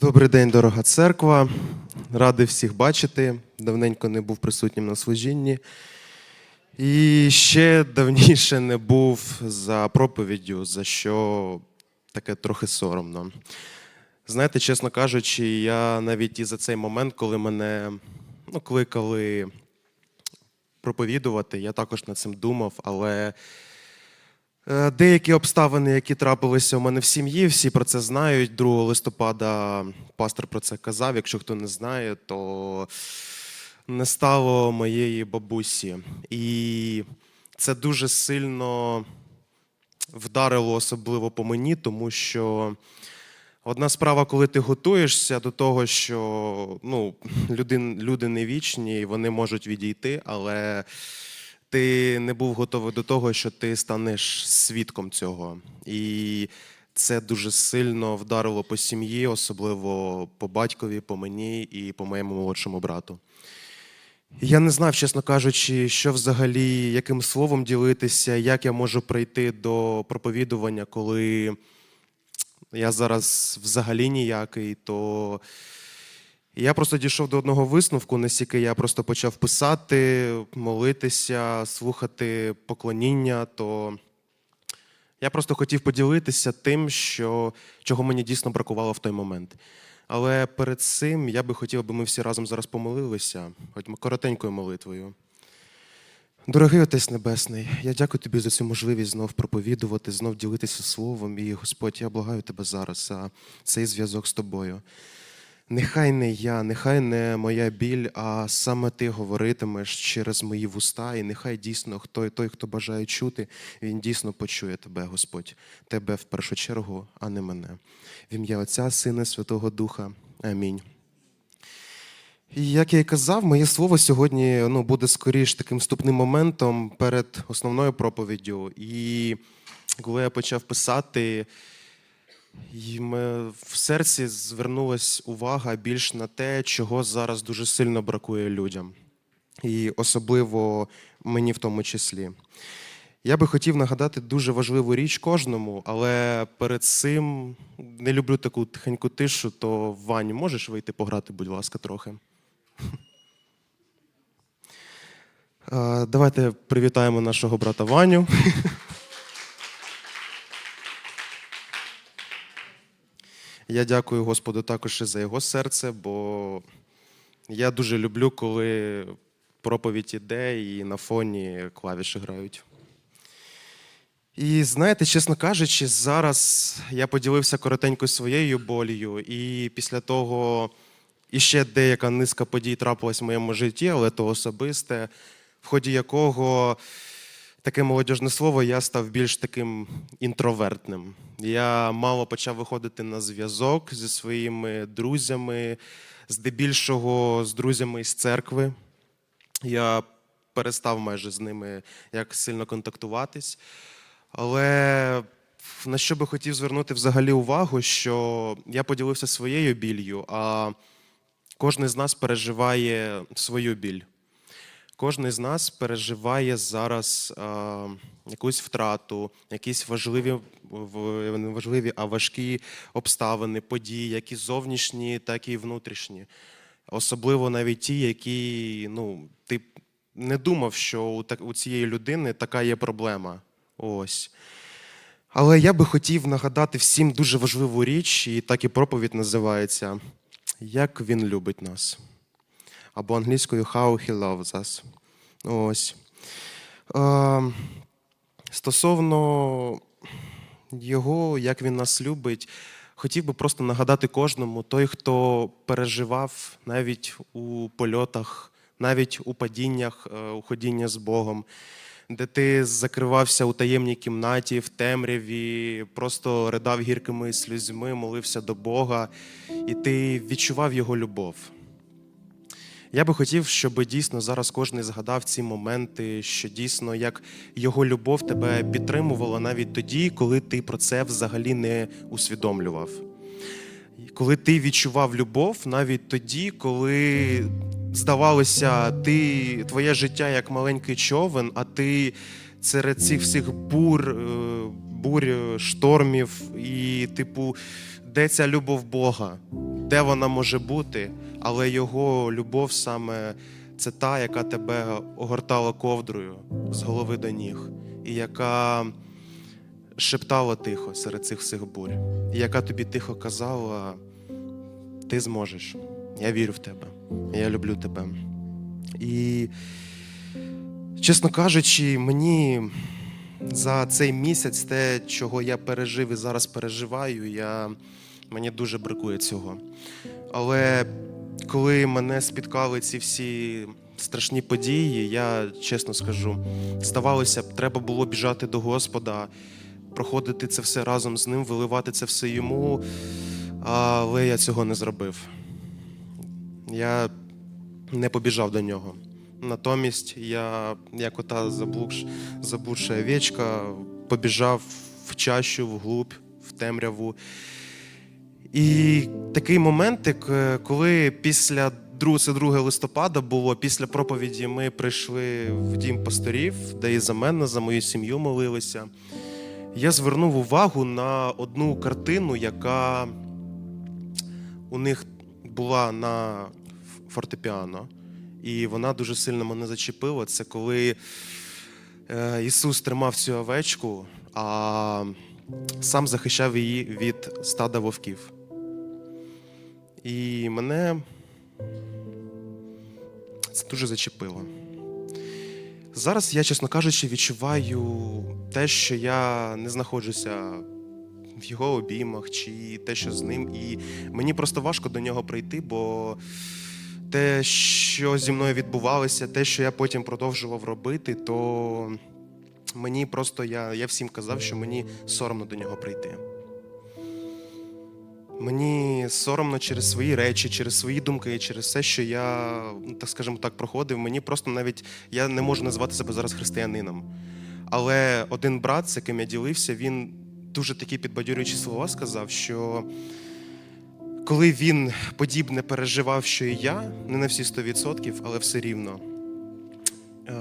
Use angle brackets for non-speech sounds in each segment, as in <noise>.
Добрий день, дорога церква. Радий всіх бачити. Давненько не був присутнім на служінні. І ще давніше не був за проповіддю, за що таке трохи соромно. Знаєте, чесно кажучи, я навіть і за цей момент, коли мене ну, кликали проповідувати, я також над цим думав, але Деякі обставини, які трапилися у мене в сім'ї, всі про це знають. 2 листопада пастор про це казав. Якщо хто не знає, то не стало моєї бабусі. І це дуже сильно вдарило особливо по мені, тому що одна справа, коли ти готуєшся до того, що ну, люди, люди не вічні, вони можуть відійти, але ти не був готовий до того, що ти станеш свідком цього. І це дуже сильно вдарило по сім'ї, особливо по батькові, по мені і по моєму молодшому брату. Я не знав, чесно кажучи, що взагалі, яким словом ділитися, як я можу прийти до проповідування, коли я зараз взагалі ніякий, то я просто дійшов до одного висновку, настільки я просто почав писати, молитися, слухати поклоніння, то я просто хотів поділитися тим, що, чого мені дійсно бракувало в той момент. Але перед цим я би хотів, аби ми всі разом зараз помолилися, хоч коротенькою молитвою. Дорогий Отець Небесний, я дякую тобі за цю можливість знов проповідувати, знов ділитися словом. І Господь, я благаю тебе зараз за цей зв'язок з тобою. Нехай не я, нехай не моя біль, а саме ти говоритимеш через мої вуста, і нехай дійсно хто той, хто бажає чути, він дійсно почує тебе, Господь, тебе в першу чергу, а не мене. В ім'я Отця, Сина, Святого Духа. Амінь. І як я і казав, моє слово сьогодні ну, буде скоріш таким вступним моментом перед основною проповіддю. І коли я почав писати, і ми- в серці звернулась увага більш на те, чого зараз дуже сильно бракує людям, і особливо мені в тому числі. Я би хотів нагадати дуже важливу річ кожному, але перед цим не люблю таку тихеньку тишу, то Вань, можеш вийти пограти, будь ласка, трохи. <laughs> Давайте привітаємо нашого брата Ваню. <laughs> Я дякую Господу також і за його серце, бо я дуже люблю, коли проповідь іде і на фоні клавіші грають. І знаєте, чесно кажучи, зараз я поділився коротенько своєю болію, і після того іще деяка низка подій трапилась в моєму житті, але то особисте, в ході якого таке молодіжне слово, я став більш таким інтровертним. Я мало почав виходити на зв'язок зі своїми друзями, здебільшого з друзями із церкви. Я перестав майже з ними як сильно контактуватись. Але на що би хотів звернути взагалі увагу, що я поділився своєю біллю, а кожен з нас переживає свою біль. Кожен з нас переживає зараз е, якусь втрату, якісь важливі, важливі, а важкі обставини, події, як і зовнішні, так і внутрішні. Особливо навіть ті, які ну, ти не думав, що у, так, у цієї людини така є проблема. Ось. Але я би хотів нагадати всім дуже важливу річ, і так і проповідь називається Як він любить нас або англійською How He Loves Us. Ось. Е, стосовно його, як він нас любить, хотів би просто нагадати кожному, той, хто переживав навіть у польотах, навіть у падіннях, е, у ходіння з Богом, де ти закривався у таємній кімнаті, в темряві, просто ридав гіркими слізьми, молився до Бога, і ти відчував його любов. Я би хотів, щоб дійсно зараз кожен згадав ці моменти, що дійсно як його любов тебе підтримувала навіть тоді, коли ти про це взагалі не усвідомлював. Коли ти відчував любов, навіть тоді, коли здавалося, ти твоє життя як маленький човен, а ти серед цих всіх бур, е, бурь, е, штормів, і, типу, де ця любов Бога? де вона може бути, але його любов саме це та, яка тебе огортала ковдрою з голови до ніг, і яка шептала тихо серед цих всіх бурь, і яка тобі тихо казала: ти зможеш, я вірю в тебе, я люблю тебе. І, чесно кажучи, мені за цей місяць те, чого я пережив і зараз переживаю, я, мені дуже бракує цього. Але коли мене спіткали ці всі страшні події, я чесно скажу, здавалося б, треба було біжати до Господа, проходити це все разом з ним, виливати це все йому, але я цього не зробив. Я не побіжав до нього. Натомість я, як ота заблукш, заблудша овечка, побіжав в чащу, вглубь, в темряву. І такий моментик, е, коли після це 2 листопада було, після проповіді ми прийшли в дім пасторів, де і за мене, за мою сім'ю молилися. Я звернув увагу на одну картину, яка у них була на фортепіано. І вона дуже сильно мене зачепила. Це коли е, Ісус тримав цю овечку, а сам захищав її від стада вовків. І мене це дуже зачепило. Зараз я, чесно кажучи, відчуваю те, що я не знаходжуся в його обіймах, чи те, що з ним. І мені просто важко до нього прийти, бо те, що зі мною відбувалося, те, що я потім продовжував робити, то мені просто я, я всім казав, що мені соромно до нього прийти. Мені соромно через свої речі, через свої думки, через все, що я, так скажімо так, проходив. Мені просто навіть я не можу назвати себе зараз християнином. Але один брат, з яким я ділився, він дуже такі підбадьорюючі слова сказав, що коли він подібне переживав, що і я, не на всі 100%, але все рівно, е,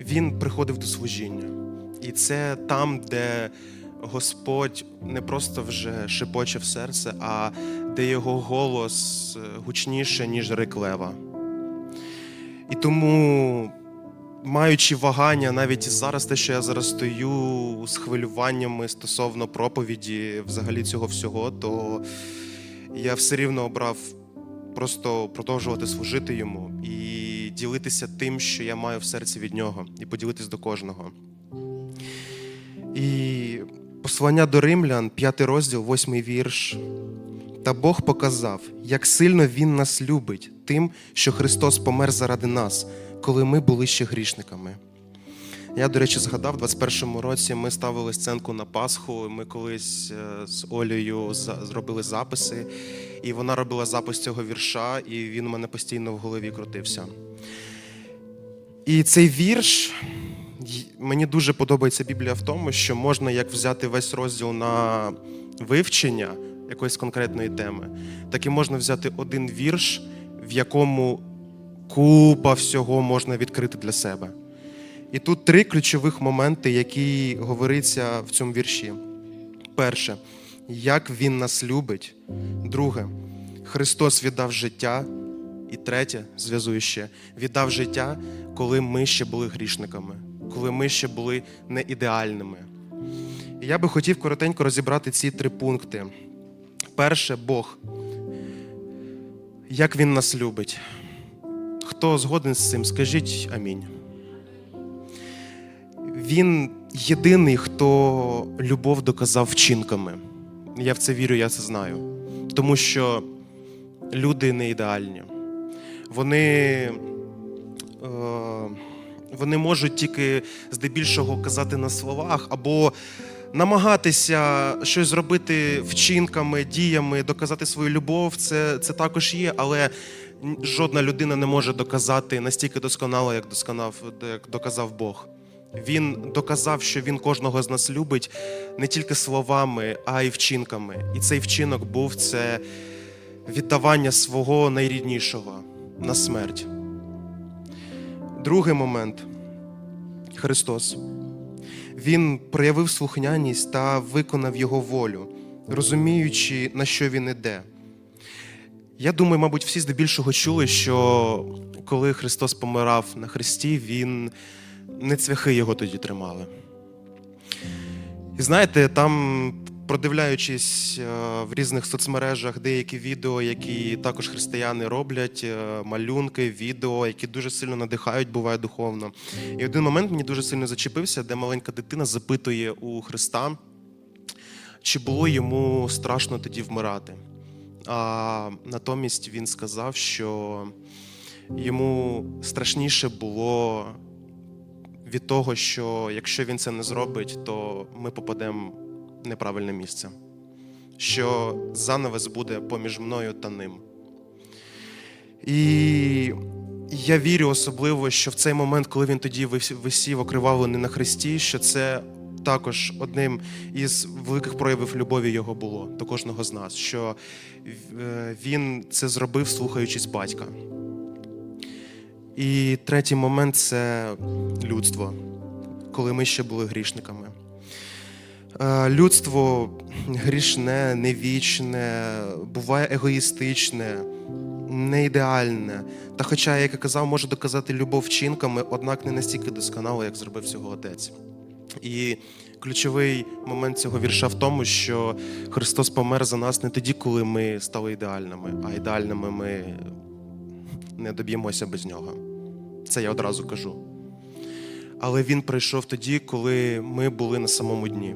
він приходив до служіння. І це там, де Господь не просто вже шепоче в серце, а де його голос е, гучніше, ніж рик лева. І тому, маючи вагання, навіть зараз те, що я зараз стою з хвилюваннями стосовно проповіді, взагалі цього всього, то я все рівно обрав просто продовжувати служити йому і ділитися тим, що я маю в серці від нього, і поділитись до кожного. І послання до римлян, п'ятий розділ, восьмий вірш. Та Бог показав, як сильно Він нас любить, тим, що Христос помер заради нас, коли ми були ще грішниками. Я, до речі, згадав, в 21-му році ми ставили сценку на Пасху. Ми колись е, з Олею зробили записи, і вона робила запис цього вірша, і він у мене постійно в голові крутився. І цей вірш мені дуже подобається Біблія в тому, що можна як взяти весь розділ на вивчення якоїсь конкретної теми, так і можна взяти один вірш, в якому купа всього можна відкрити для себе. І тут три ключових моменти, які говориться в цьому вірші. Перше, як Він нас любить. Друге, Христос віддав життя. І третє, зв'язую ще, віддав життя, коли ми ще були грішниками, коли ми ще були не ідеальними. Я би хотів коротенько розібрати ці три пункти. Перше, Бог. Як Він нас любить. Хто згоден з цим, скажіть амінь. Він єдиний, хто любов доказав вчинками. Я в це вірю, я це знаю. Тому що люди не ідеальні. Вони, е, вони можуть тільки здебільшого казати на словах або намагатися щось зробити вчинками, діями, доказати свою любов. Це, це також є, але жодна людина не може доказати настільки досконало, як досконав, як доказав Бог. Він доказав, що він кожного з нас любить не тільки словами, а й вчинками. І цей вчинок був це віддавання свого найріднішого на смерть. Другий момент Христос. Він проявив слухняність та виконав його волю, розуміючи, на що він іде. Я думаю, мабуть, всі здебільшого чули, що коли Христос помирав на хресті, Він не цвяхи його тоді тримали. І знаєте, там, продивляючись е, в різних соцмережах деякі відео, які також християни роблять, е, малюнки, відео, які дуже сильно надихають, буває духовно. І один момент мені дуже сильно зачепився, де маленька дитина запитує у Христа, чи було йому страшно тоді вмирати. А натомість він сказав, що йому страшніше було від того, що якщо він це не зробить, то ми попадемо неправильне місце. Що занавес буде поміж мною та ним. І я вірю особливо, що в цей момент, коли він тоді висів окривавлений на хресті, що це також одним із великих проявів любові його було до кожного з нас, що е, він це зробив, слухаючись батька. І третій момент це людство, коли ми ще були грішниками. Е, Людство грішне, невічне, буває егоїстичне, не ідеальне. Та хоча, як я казав, може доказати любов вчинками, однак не настільки досконало, як зробив цього отець. І ключовий момент цього вірша в тому, що Христос помер за нас не тоді, коли ми стали ідеальними, а ідеальними ми не доб'ємося без нього. Це я одразу кажу. Але він прийшов тоді, коли ми були на самому дні,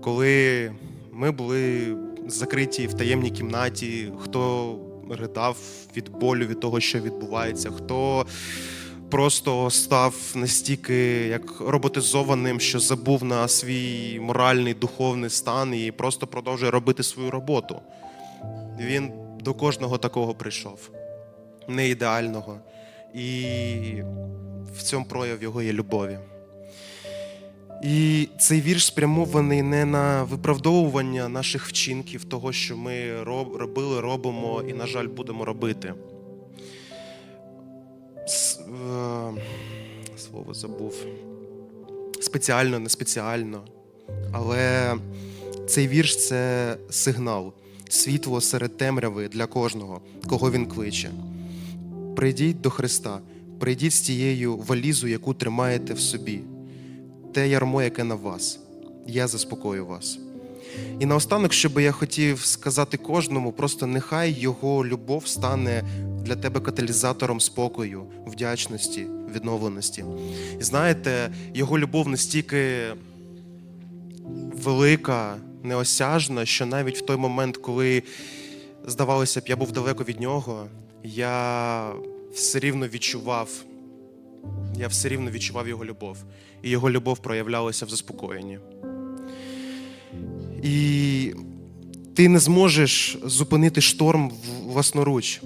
коли ми були закриті в таємній кімнаті, хто ридав від болю, від того, що відбувається, хто просто став настільки як роботизованим, що забув на свій моральний духовний стан і просто продовжує робити свою роботу. Він до кожного такого прийшов, не ідеального. І в цьому прояв його є любові. І цей вірш спрямований не на виправдовування наших вчинків, того, що ми робили, робимо і, на жаль, будемо робити. Слово забув. Спеціально, не спеціально. Але цей вірш це сигнал, світло серед темряви для кожного, кого він кличе. Прийдіть до Христа, прийдіть з тією валізу, яку тримаєте в собі, те ярмо, яке на вас. Я заспокою вас. І наостанок, що би я хотів сказати кожному, просто нехай його любов стане для тебе каталізатором спокою, вдячності, відновленості. І знаєте, його любов настільки велика, неосяжна, що навіть в той момент, коли здавалося б, я був далеко від нього, я все рівно відчував, я все рівно відчував його любов. І його любов проявлялася в заспокоєнні. І ти не зможеш зупинити шторм власноруч,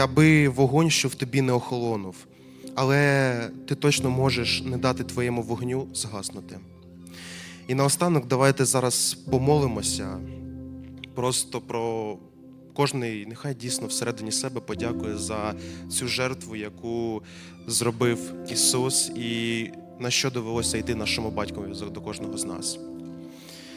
аби вогонь, що в тобі не охолонув. Але ти точно можеш не дати твоєму вогню згаснути. І наостанок давайте зараз помолимося просто про кожний, нехай дійсно всередині себе подякує за цю жертву, яку зробив Ісус, і на що довелося йти нашому батькові до кожного з нас.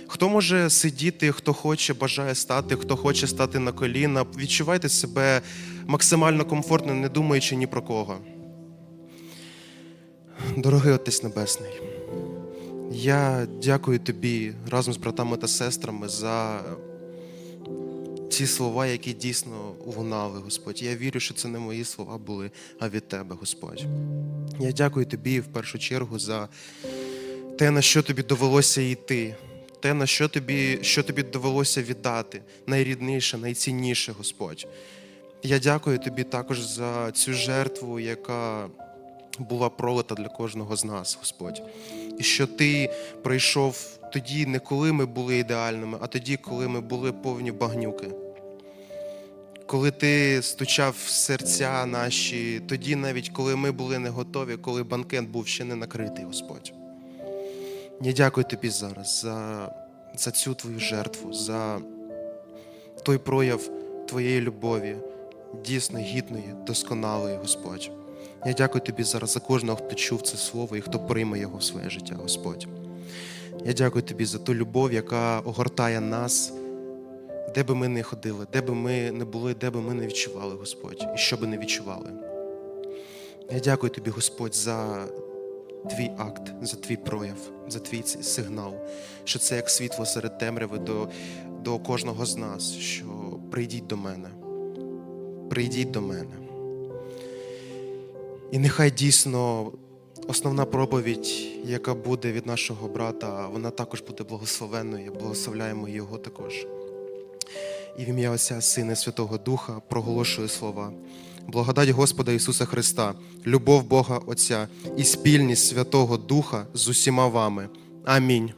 Хто може сидіти, хто хоче, бажає стати, хто хоче стати на коліна, відчувайте себе максимально комфортно, не думаючи ні про кого. Дорогий Отець Небесний, я дякую тобі разом з братами та сестрами за ці слова, які дійсно лунали, Господь. Я вірю, що це не мої слова були, а від Тебе, Господь. Я дякую тобі в першу чергу за те, на що тобі довелося йти, те, на що тобі, що тобі довелося віддати, найрідніше, найцінніше, Господь. Я дякую тобі також за цю жертву, яка була пролита для кожного з нас, Господь. І що ти прийшов тоді, не коли ми були ідеальними, а тоді, коли ми були повні багнюки. Коли ти стучав в серця наші, тоді навіть коли ми були не готові, коли банкет був ще не накритий, Господь. Я дякую тобі зараз за, за цю твою жертву, за той прояв твоєї любові, дійсно гідної, досконалої, Господь. Я дякую тобі зараз за кожного, хто чув це слово і хто прийме його в своє життя, Господь. Я дякую тобі за ту любов, яка огортає нас де би ми не ходили, де би ми не були, де би ми не відчували, Господь, і що би не відчували. Я дякую тобі, Господь, за твій акт, за твій прояв, за твій сигнал, що це як світло серед темряви до, до кожного з нас, що прийдіть до мене, прийдіть до мене. І нехай дійсно основна проповідь, яка буде від нашого брата, вона також буде благословенною. Благословляємо його також. І в ім'я Отця, Сина Святого Духа проголошую слова. Благодать Господа Ісуса Христа, любов Бога Отця і спільність Святого Духа з усіма вами. Амінь.